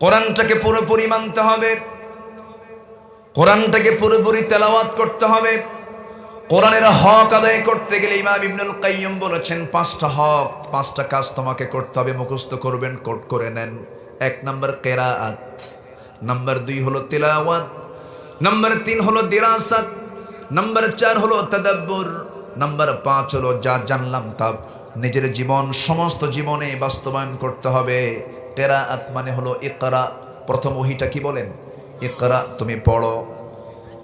কোরআনটাকে পুরোপুরি মানতে হবে। কোরআনটাকে পুরোপুরি তেলাওয়াত করতে হবে। কোরআনের হক আদায় করতে গেলে ইমাম ইবনুল কাইয়ুম বলেছেন, পাঁচটা হক, পাঁচটা কাজ তোমাকে করতে হবে, মুখস্থ করবেন, কোট করে নেন। এক নম্বর কেরাআত নম্বর দুই হলো তেলাওয়াত, নাম্বার তিন হলো দিরাসাত, নাম্বার চার হলো তাদাব্বুর, নাম্বার পাঁচ হলো যা জানলাম তা নিজের জীবন, সমস্ত জীবনে বাস্তবায়ন করতে হবে। কেরাআত মানে হলো ইকরা। প্রথম ওহিটা কি বলেন? ইকরা, তুমি পড়ো।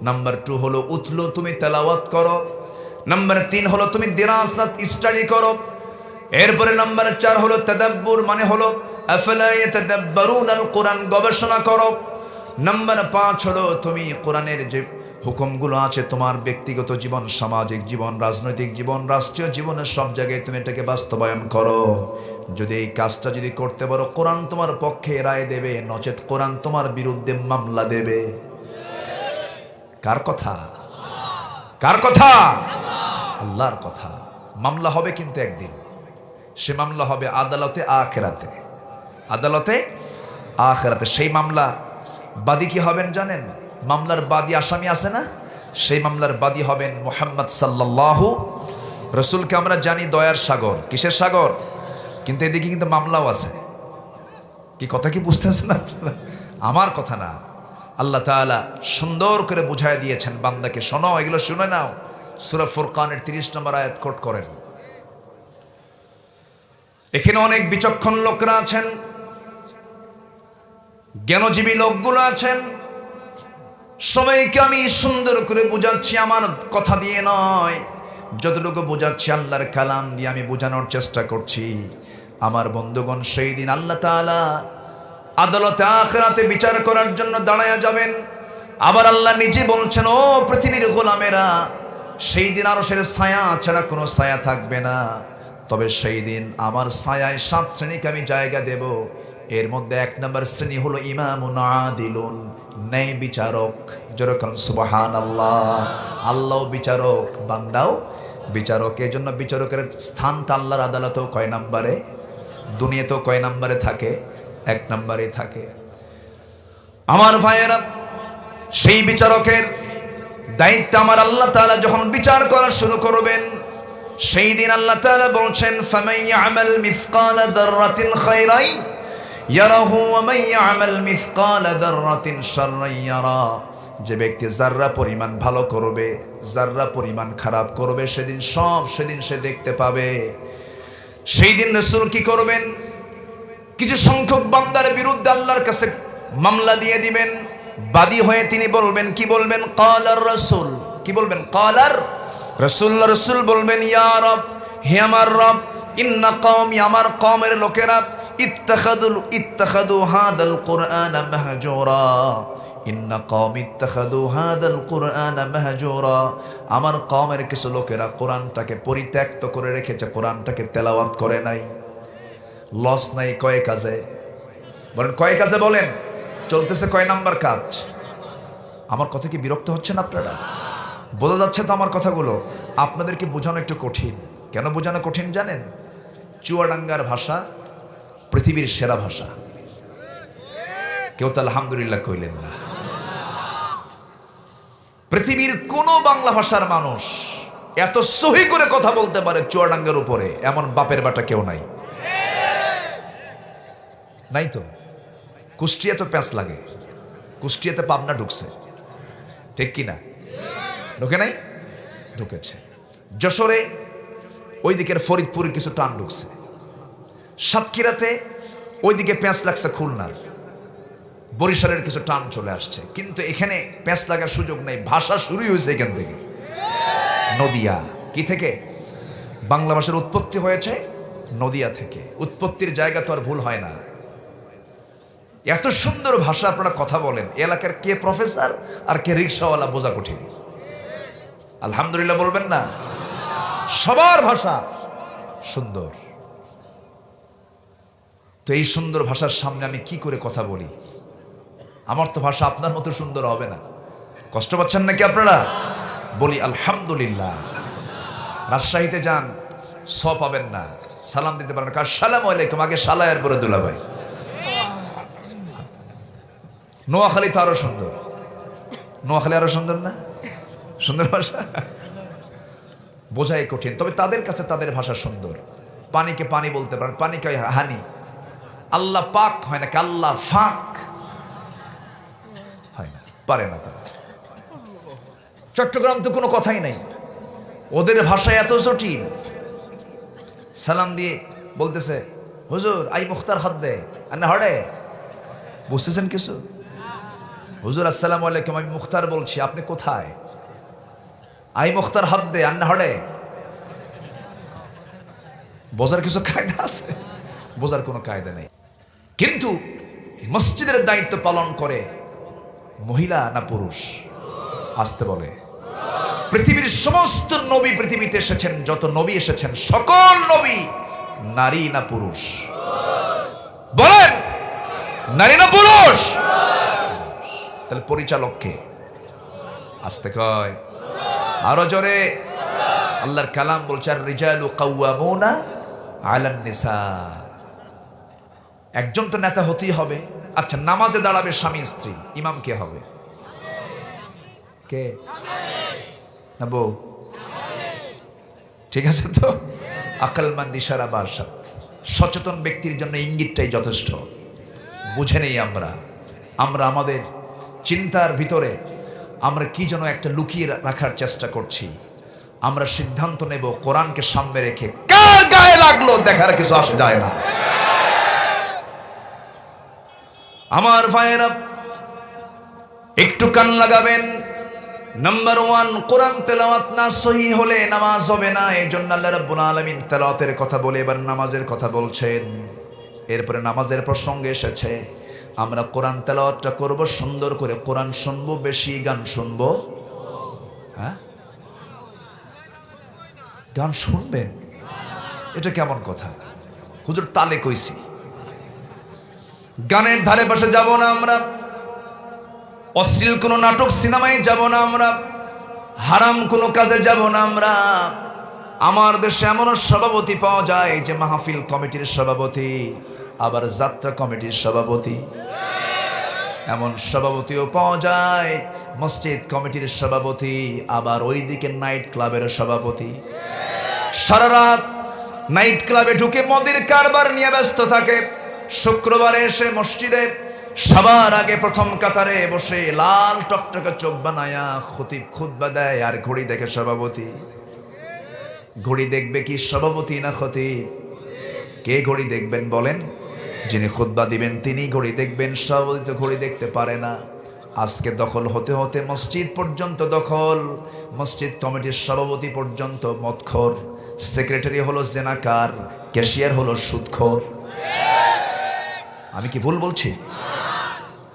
নাম্বার টু হলো উতলো, তুমি তেলাওয়াত করো। নাম্বার তিন হলো তুমি দিরাসাত, স্টাডি করো। এরপরে নাম্বার চার হলো তাদাব্বুর মানে হলো কোরআন গবেষণা করো। নাম্বার পাঁচ হলো তুমি কোরআনের যে হুকুমগুলো আছে তোমার ব্যক্তিগত জীবন, সামাজিক জীবন, রাজনৈতিক জীবন, রাষ্ট্রীয় জীবনের সব জায়গায় তুমি এটাকে বাস্তবায়ন করো। যদি এই কাজটা যদি করতে পারো, কোরআন তোমার পক্ষে রায় দেবে, নচেত কোরআন তোমার বিরুদ্ধে মামলা দেবে। কার কথা? কার কথা? আল্লাহর কথা। মামলা হবে কিন্তু একদিন। সে মামলা হবে আদালতে, আখেরাতে। আদালতে, আখেরাতে। সেই মামলা বাদী কি হবেন জানেন? মামলার বাদী আসামি আছে না? সেই মামলার বাদী হবেন মোহাম্মদ সাল্লাল্লাহু। রসুলকে আমরা জানি দয়ার সাগর। কিসের সাগর? কিন্তু এদিকে কিন্তু মামলাও আছে। কি কথা কি বুঝতেছেন আপনারা? আমার কথা না। আল্লাহ তাআলা সুন্দর করে বুঝায় দিয়েছেন বান্দাকে। শোনো, এগুলো শুনে নাও। সুরা ফুরকানের তিরিশ নম্বর আয়াত কোট করেন। এখানে অনেক বিচক্ষণ লোকরা আছেন। জ্ঞানজীবী লোকগুলো আছেন। সবাইকে আমি সুন্দর করে বোঝাচ্ছি, আমার কথা দিয়ে নয়। যতটুকু বোঝাচ্ছি, আল্লাহর কালাম দিয়ে আমি বোঝানোর চেষ্টা করছি। আমার বন্ধুগণ, সেই দিন আল্লাহ তাআলা আদালতে আখরাতে বিচার করার জন্য দাঁড়ায়া যাবেন। আবার আল্লাহ নিজে বলছেন, ও পৃথিবীর গোলামেরা, সেই দিন আরও সের ছায়া ছাড়া কোনো ছায়া থাকবে না। তবে সেই দিন আমার ছায়ায় সাত শ্রেণীকে আমি জায়গা দেব। এর মধ্যে এক নম্বর শ্রেণি হলো ইমামুন আদিলুন। ন্যায় বিচারক, যেরকম সুবাহান আল্লাহ আল্লাহ বিচারক, বান্দাও বিচারক। এই জন্য বিচারকের স্থানটা আল্লাহর আদালতেও কয় নম্বরে, দুনিয়াতেও কয় নম্বরে থাকে, এক নম্বরে থাকে। আমার ভাইয়েরা, সেই বিচারকের দায়িত্ব আমার আল্লাহ তাআলা যখন বিচার করা শুরু করবেন, সেই দিন আল্লাহ তাআলা বলছেন ফামাই ইয়ামাল মিসকালা যাররাতিন খায়রাই ইয়ারাহু ওয়া মান ইয়ামাল মিসকালা যাররাতিন ইয়ারা। যে ব্যক্তি যাররা পরিমাণ ভালো করবে, যাররা পরিমাণ খারাপ করবে, সেদিন সব সেদিন সে দেখতে পাবে। সেই দিন রসুল কি করবেন? কিছু সংখ্যক বান্দার বিরুদ্ধে আল্লাহর কাছে মামলা দিয়ে দিবেন। বাদী হয়ে তিনি বলবেন, কি বলবেন? কালার রসুল। কি বলবেন? কালার রসুল্লা রসুল বলবেন, ইয়া রব, হে আমার রব আমার কমের লোকেরা ইত্তাখাদুল ইত্তাখাদু হাদাল কুরআন মাহজুরা। মাহজুরা। আমার কমের কিছু লোকেরা কোরআনটাকে পরিত্যক্ত করে রেখেছে, কোরআনটাকে তেলাওয়াত করে নাই। লস নাই কয় কাজে? বলেন, কয় কাজে বলেন? চলতেছে কয় নাম্বার কাজ? আমার কথা কি বিরক্ত হচ্ছেন আপনারা? বোঝা যাচ্ছে তো আমার কথাগুলো। আপনাদেরকে বোঝানো একটু কঠিন। কেন বোঝানো কঠিন জানেন? চুয়াডাঙ্গার ভাষা, পৃথিবীর সেরা ভাষা। কেউ তো আলহামদুলিল্লাহ কইলেন না। পৃথিবীর কোনো বাংলা ভাষার মানুষ এত সহি করে কথা বলতে পারে চুয়াডাঙ্গার উপরে, এমন বাপের বাটা কেউ নাই। নাই তো? কুষ্টিয়া তো প্যাঁচ লাগে। কুষ্টিয়াতে পাবনা ঢুকছে। ঠিক কি না ঢুকে নাই? ঢুকেছে। যশোরে ওই দিকের ফরিদপুরে কিছু টান ঢুকছে। সাতক্ষীরাতে ওইদিকে প্যাঁচ লাগছে খুলনার। বরিশালের কিছু টান চলে আসছে। কিন্তু এখানে প্যাঁচ লাগার সুযোগ নেই। ভাষা শুরুই হয়েছে এখান থেকে। নদিয়া। কি থেকে? বাংলা ভাষার উৎপত্তি হয়েছে নদিয়া থেকে। উৎপত্তির জায়গা তো আর ভুল হয় না। এত সুন্দর ভাষা আপনারা কথা বলেন। এলাকার কে প্রফেসর আর কে রিক্সাওয়ালা বোঝা কঠিন। আলহামদুলিল্লাহ বলবেন না? সবার ভাষা সুন্দর। তো এই সুন্দর ভাষার সামনে আমি কি করে কথা বলি? আমার তো ভাষা আপনার মতো সুন্দর হবে না। কষ্ট পাচ্ছেন নাকি আপনারা? বলি, আলহামদুলিল্লাহ। রাজশাহীতে যান স পাবেন না। সালাম দিতে পারেন কার সালাম আলাইকুম। আগে সালায়ের পরে দুলাভাই। নোয়াখালী তো আরও সুন্দর। নোয়াখালী আরও সুন্দর না? সুন্দর ভাষা? বোঝাই কঠিন। তবে তাদের কাছে তাদের ভাষা সুন্দর। পানিকে পানি বলতে পারেন, পানিকে হানি। আল্লাহ পাক হয় না আল্লাহ ফাঁক। হয় না, পারে না তারা। চট্টগ্রাম তো কোনো কথাই নাই। ওদের ভাষা এত জটিল। সালাম দিয়ে বলতেছে, হুজুর, আই মুখতার হাত দে আর না হড়ে। বুঝতেছেন কিছু? হুজুর, আসসালামু আলাইকুম, আমি মুখতার বলছি, আপনি কোথায়? আই মুখতার হাত দে আর না হড়ে। বোঝার কিছু কায়দা আছে? বোঝার কোনো কায়দা নেই। কিন্তু মসজিদের দায়িত্ব পালন করে মহিলা না পুরুষ? আসতে বলে। পৃথিবীর সমস্ত নবী পৃথিবীতে এসেছেন, যত নবী এসেছেন, সকল নবী নারী না পুরুষ? বলেন, নারী না পুরুষ? তাহলে পরিচালককে আসতে কয়। আরও জোরে। আল্লাহর কালাম বলছে আর রিজালু কাউয়ামুনা আলান নিসা। একজন তো নেতা হতেই হবে। আচ্ছা নামাজে দাঁড়াবে স্বামী, স্ত্রী। ইমাম কে হবে? কে? বউ। ঠিক আছে তো? আকলমান দিশারা বাসাত সচেতন ব্যক্তির জন্য ইঙ্গিতটাই যথেষ্ট। বুঝে নেই আমরা। আমরা আমাদের চিন্তার ভিতরে আমরা কি যেন একটা লুকিয়ে রাখার চেষ্টা করছি। আমরা সিদ্ধান্ত নেব, কোরআনকে সামনে রেখে কার গায়ে লাগল দেখার কিছু আসে যায় না। আমার ভাইয়েরা, একটু কান লাগাবেন। নাম্বার ওয়ান কোরআন তেলাওয়াত না সহি হলে নামাজ হবে না এই জন্য আল্লাহ রাব্বুল আলামিন তেলাওয়াতের কথা বলে, এবার নামাজের কথা বলছেন। এরপরে নামাজের প্রসঙ্গে এসেছে। আমরা কোরআন তেলাওয়াতটা করব, সুন্দর করে কোরআন শুনব, বেশি গান শুনব। হ্যাঁ? গান শুনবেন এটা কেমন কথা? হুজুর, তালে কইছি। গানের ধারে পাশে যাব না আমরা। অশ্লীল কোনো নাটক সিনেমায় যাব না আমরা। হারাম কোনো কাজে যাব না আমরা। আমার দেশে এমনও সভাপতি পাওয়া যায় যে মাহফিল কমিটির সভাপতি। আবার যাত্রা কমিটির সভাপতি। এমন সভাপতিও পাওয়া যায়, মসজিদ কমিটির সভাপতি, আবার ওইদিকে নাইট ক্লাবের সভাপতি। সারা রাত নাইট ক্লাবে ঢুকে মদের কারবার নিয়ে ব্যস্ত থাকে। শুক্রবারে এসে মসজিদে সবার আগে প্রথম কাতারে বসে লাল টকটকে চোখ বানায়া খতিব খুতবা দেয় আর ঘড়ি দেখে সভাপতি। ঘড়ি দেখবে কি সভাপতি না খতিব? কে ঘড়ি দেখবেন বলেন? যিনি খুতবা দিবেন তিনি ঘড়ি দেখবেন সভাপতি তো ঘড়ি দেখতে পারে না। আজকে দখল হতে হতে মসজিদ পর্যন্ত দখল। মসজিদ কমিটির সভাপতি পর্যন্ত মদখর। সেক্রেটারি হলো জেনাকার, ক্যাশিয়ার হলো সুদখোর। আমি কি ভুল বলছি?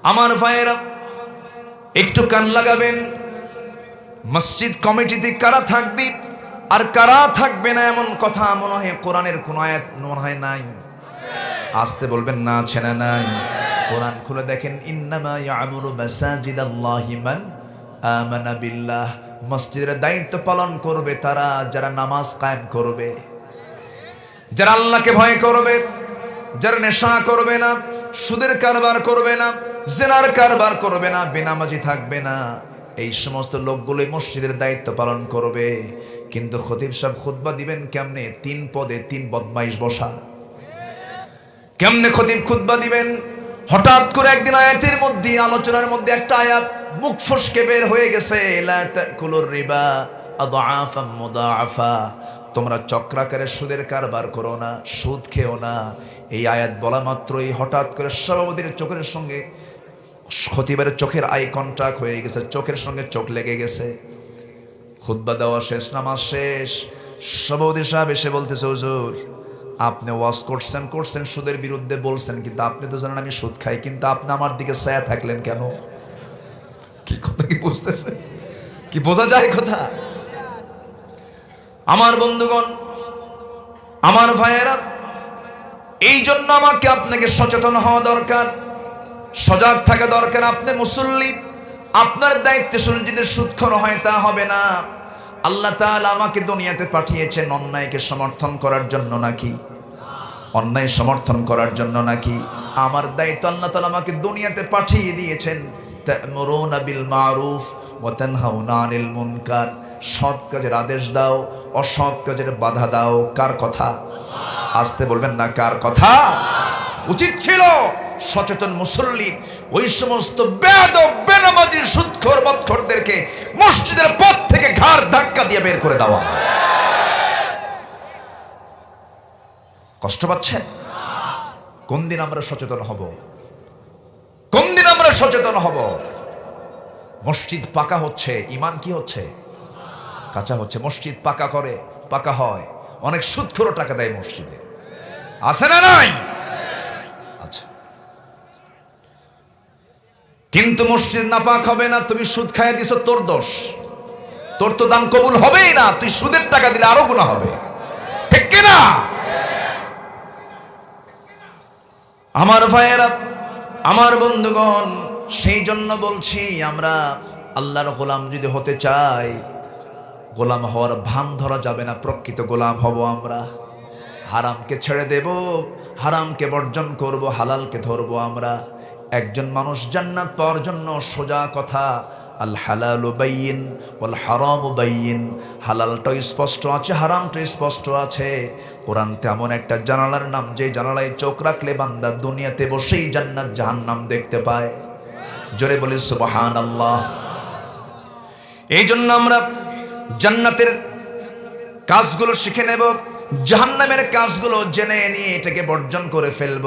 আমার ভাইয়েরা, একটু কান লাগাবেন। মসজিদ কমিটিতে কারা থাকবে আর কারা থাকবে না এমন কথা মনে হয় কোরআনের কোন আয়াত মনে হয় নাই। আসতে বলবেন, না আছে না নাই। কোরআন খুলে দেখেন, ইন্নামা ইয়ামুরু মাসাজিদাল্লাহি মান আমানা বিল্লাহ। মসজিদের দায়িত্ব পালন করবে তারা, যারা নামাজ কায়েম করবে। যারা আল্লাহকে ভয় করবে, যারা নেশা করবে না, সুদের কারবার করবে না, জেনার কারবার করবে না, বেনামাজি থাকবে না। এই সমস্ত লোকগুলোই মসজিদের দায়িত্ব পালন করবে। কিন্তু খতিব সাহেব খুতবা দিবেন কেমনে? তিন পদে তিন বদমাইশ বসা। কেমনে খতিব খুতবা দিবেন? হঠাৎ করে একদিন আয়াতের মধ্যে, আলোচনার মধ্যে একটা আয়াত মুখ ফসকে বের হয়ে গেছে রিবা তোমরা চক্রাকারে সুদের কারবার করো না, সুদ খেও না। এই আয়াত বলা মাত্রই হঠাৎ করে সভাপতির চোখের সঙ্গে, খতিবের চোখের আই কন্ট্যাক্ট হয়ে গেছে, চোখের সঙ্গে চোখ লেগে গেছে। খুদ্া দেওয়া শেষ, নামাজ শেষ। সভাপতি সাহেব এসে বলতেছে, হুজুর আপনি ওয়াজ করছেন করছেন, সুদের বিরুদ্ধে বলছেন, কিন্তু আপনি তো জানেন আমি সুদ খাই, কিন্তু আপনি আমার দিকে ছায়া থাকলেন কেন? কি কথা কি বুঝতেছে? কি বোঝা যায় কথা? আমার বন্ধুগণ, আমার ভাইয়েরা, এই জন্য আমাকে আপনাকে সচেতন হওয়া দরকার, সজাগ থাকা দরকার। আপনি মুসল্লি, আপনার দায়িত্বে যদি সুৎখর হয় তা হবে না। আল্লাহ তাআলা আমাকে দুনিয়াতে পাঠিয়েছেন অন্যায়কে সমর্থন করার জন্য নাকি? অন্যায় সমর্থন করার জন্য নাকি? আমার দায়িত্ব আল্লাহ তালা আমাকে দুনিয়াতে পাঠিয়ে দিয়েছেন। তা'মুরুনা বিল মারুফ ওয়া তানহাউনা আনিল মুনকার। সৎ কাজের আদেশ দাও, অসৎ কাজের বাধা দাও। কার কথা? আসতে বলবেন না, কার কথা? উচিত ছিল সচেতন মুসল্লি ওই সমস্ত বেদ বেনামাজি সুৎখর মৎখরদেরকে মসজিদের পথ থেকে ঘাড় ধাক্কা দিয়ে বের করে দেওয়া কষ্ট পাচ্ছেন কোন দিন আমরা সচেতন হব? কোন দিন আমরা সচেতন হব? মসজিদ পাকা হচ্ছে, ইমান কি হচ্ছে? কাঁচা হচ্ছে। মসজিদ পাকা করে, পাকা হয়। অনেক সুদখোর টাকা দেয় মসজিদে। আছে না নাই? কিন্তু মসজিদ না পাক হবে না, তুমি সুদ খাইয়ে দিছ, তোর দোষ। তোর তো দান কবুল হবেই না, তুই সুদের টাকা দিলে আরও গুণা হবে। ঠিক কিনা আমার ভাইয়েরা, আমার বন্ধুগণ, সেই জন্য বলছি, আমরা আল্লাহর গোলাম যদি হতে চাই, গোলাম হওয়ার ভান ধরা যাবে না, প্রকৃত গোলাম হব আমরা। হারামকে ছেড়ে দেব, হারামকে বর্জন করব, হালালকে ধরবো আমরা। একজন মানুষ জান্নাত পাওয়ার জন্য সোজা কথা, আল হালাল বাইন ওয়াল হারাম বাইন হালালটা স্পষ্ট আছে হারামটা স্পষ্ট আছে। কোরআন তেমন একটা জানালার নাম, যে জানালায় চোখ রাখলে বান্দা দুনিয়াতে বসেই জান্নাত জাহান্নাম দেখতে পায়। জোরে বলি সুবহান আল্লাহ এই জন্য আমরা জান্নাতের কাজগুলো শিখে নেব। জাহান্নামের কাজগুলো জেনে নিয়ে এটাকে বর্জন করে ফেলব।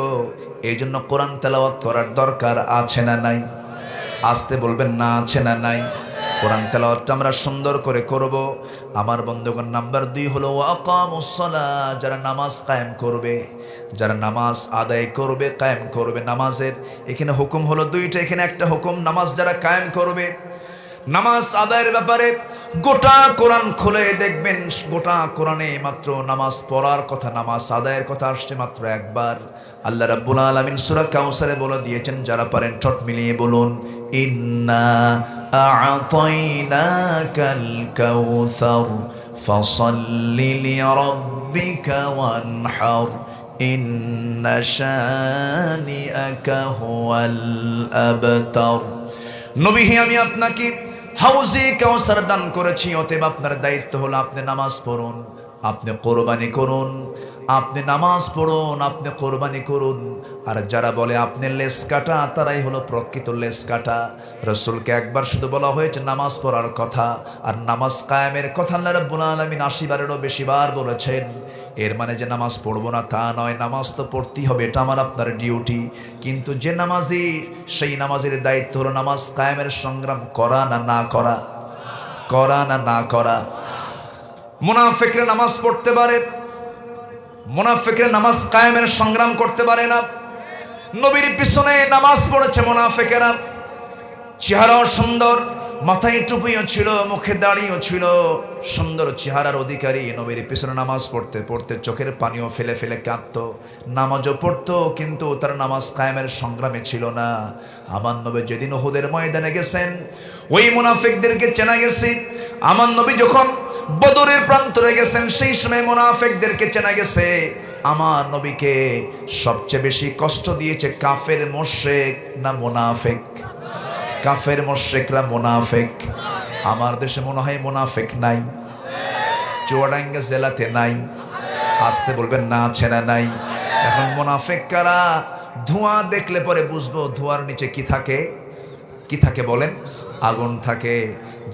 এই জন্য কোরআন তেলাওয়াত করার দরকার আছে না নাই? আসতে বলবেন না আছে না নাই? কোরআন তেলাওয়াতটা আমরা সুন্দর করে করব। আমার বন্ধুগণ, নাম্বার দুই হলো ওয়াকামুসসালা যারা নামাজ কায়েম করবে, যারা নামাজ আদায় করবে, কায়েম করবে নামাজের। এখানে হুকুম হলো দুইটা, এখানে একটা হুকুম, নামাজ যারা কায়েম করবে নামাজ আদায়ের ব্যাপারে গোটা কোরআন খুলে দেখবেন, গোটা কোরআনে মাত্র নামাজ পড়ার কথা, নামাজ আদায়ের কথা আসছে মাত্র একবার। আল্লাহ রাব্বুল আলামিন সূরা কাউসারে বলে দিয়েছেন, যারা পারেন ঠট মিলিয়ে বলুন, ইন্না আ'তাইনাকাল কাউসার ফসল্লি লিরাব্বিকা ওয়ানহার, ইন্না শানিআকা হুয়াল আবতার নবী আমি আপনাকে হাউজে কাউসার দান করেছি অতএব আপনার দায়িত্ব হলো আপনি নামাজ পড়ুন আপনি কোরবানি করুন আপনি নামাজ পড়ুন, আপনি কোরবানি করুন। আর যারা বলে আপনি লেস কাটা, তারাই হলো প্রকৃত লেস কাটা। রসুলকে একবার শুধু বলা হয়েছে নামাজ পড়ার কথা। আর নামাজ কায়েমের কথা আল্লাহ রাব্বুল আলামিন আশিবারেরও বেশিবার বলেছেন। এর মানে যে নামাজ পড়ব না তা নয়, নামাজ তো পড়তেই হবে, এটা আমার আপনার ডিউটি কিন্তু যে নামাজি, সেই নামাজের দায়িত্ব হলো নামাজ কায়েমের সংগ্রাম করা না না করা। করা না না করা। মুনাফেকরা নামাজ পড়তে পারে মুনাফেকের নামাজ কায়েমের সংগ্রাম করতে পারে না। নবীর পিছনে নামাজ পড়েছে মোনাফেকেরা। চেহারাও সুন্দর। মাথায় টুপিও ছিল, মুখে দাড়িও ছিল, সুন্দর চেহারার অধিকারী। নবীর পিছনে নামাজ পড়তে পড়তে চোখের পানিও ফেলে ফেলে কাঁদত। নামাজও পড়তো, কিন্তু তার নামাজ কায়েমের সংগ্রামে ছিল না। আমার নবী যেদিন ওহুদের ময়দানে গেছেন, ওই মুনাফিকদেরকে চেনা গেছে। আমার নবী যখন বদরের প্রান্তরে গেছেন, সেই সময় মোনাফেকদেরকে চেনা গেছে। আমার নবীকে সবচেয়ে বেশি কষ্ট দিয়েছে কাফের মোশেক না মোনাফেক? কাফের মোশেকরা মোনাফেক। আমার দেশে মনে হয় মোনাফেক নাই। চুয়াডাঙ্গা জেলাতে নাই। আসতে বলবেন না আছে না নাই। এখন মোনাফেক কারা ধোঁয়া দেখলে পরে বুঝব ধোঁয়ার নিচে কি থাকে। কি থাকে বলেন? আগুন থাকে,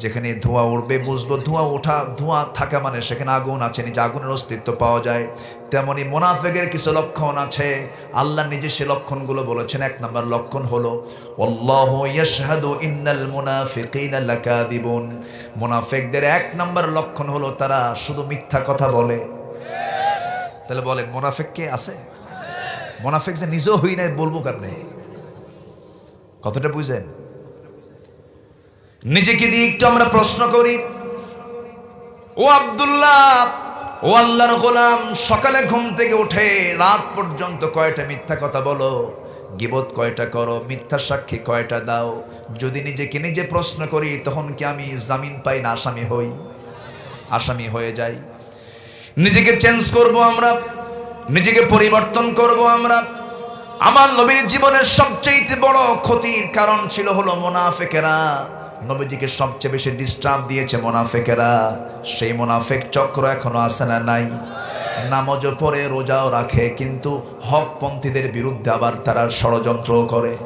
যেখানে ধোঁয়া উঠবে বুঝব ধোঁয়া ওঠা, ধোঁয়া থাকা মানে সেখানে আগুন আছে, নিজে আগুনের অস্তিত্ব পাওয়া যায়। তেমনি মোনাফেকের কিছু লক্ষণ আছে, আল্লাহ নিজে সে লক্ষণগুলো বলেছেন। এক নম্বর লক্ষণ হলো ইয়াশহাদু ইন্নাল মুনাফিকদের এক নম্বর লক্ষণ হলো, তারা শুধু মিথ্যা কথা বলে। তাহলে বলেন, মোনাফেক কে আছে? মোনাফেক যে নিজেও হই নাই, বলব কারণে কথাটা বুঝেন। নিজেকে দিয়ে একটু আমরা প্রশ্ন করি। ও আব্দুল্লাহ, ও আল্লাহর গোলাম, সকালে ঘুম থেকে উঠে রাত পর্যন্ত কয়টা মিথ্যা কথা বলো? গিবত কয়টা করো? মিথ্যা সাক্ষী কয়টা দাও? যদি নিজেকে নিজে প্রশ্ন করি, তখন কি আমি জামিন পাই না আসামি হই? আসামি হয়ে যাই। নিজেকে চেঞ্জ করব আমরা, নিজেকে পরিবর্তন করব আমরা। আমার নবীর জীবনের সবচেয়ে বড় ক্ষতির কারণ ছিল হলো মোনাফেকেরা। নবীজিকে সবচেয়ে বেশি ডিস্টার্ব দিয়েছে মোনাফেকেরা। সেই মোনাফেক চক্র এখনও আসে না নাই? নামাজও পড়ে, রোজাও রাখে, কিন্তু হকপন্থীদের বিরুদ্ধে আবার তারা ষড়যন্ত্রও করে।